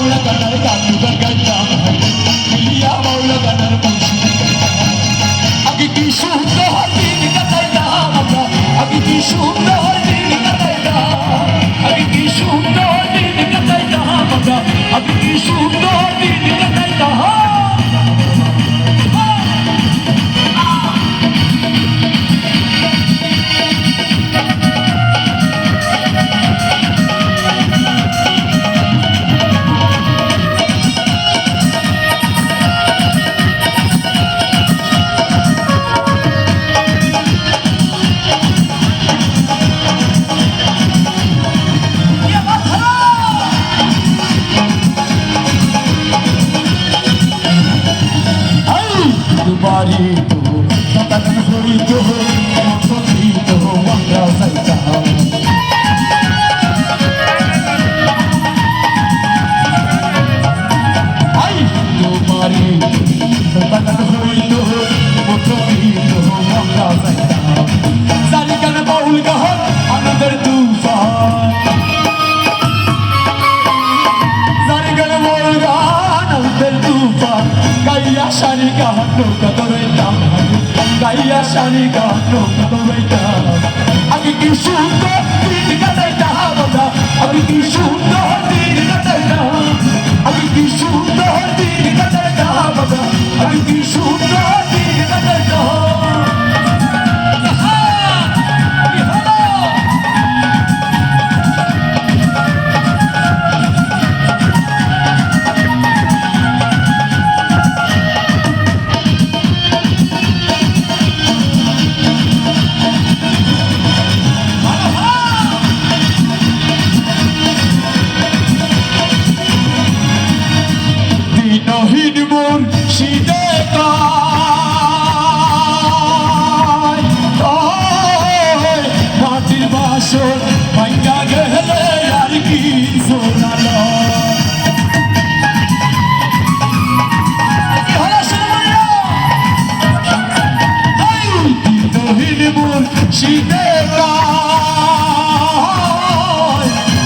মৌলতার কানু গাইতাম মিলিয়া মৌলতার আগে কি শুনতে হাতি কাটাইতাম আমরা আগে কি শুনতে shani ka no ka to reta gaiya shani ka no ka to reta agi ki shunko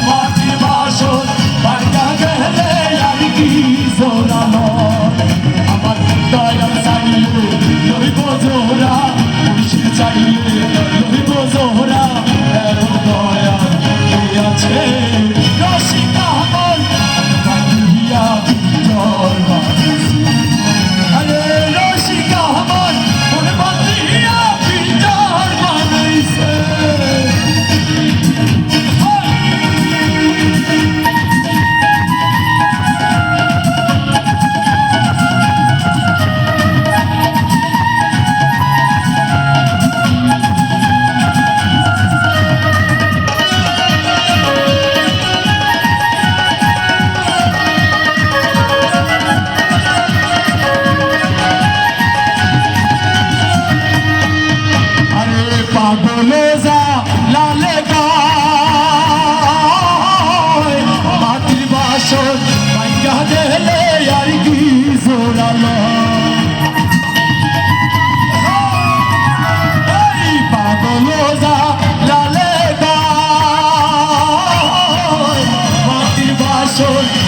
মাতৃভাষণ বাইরে গেলে আর কি সোনা। corazón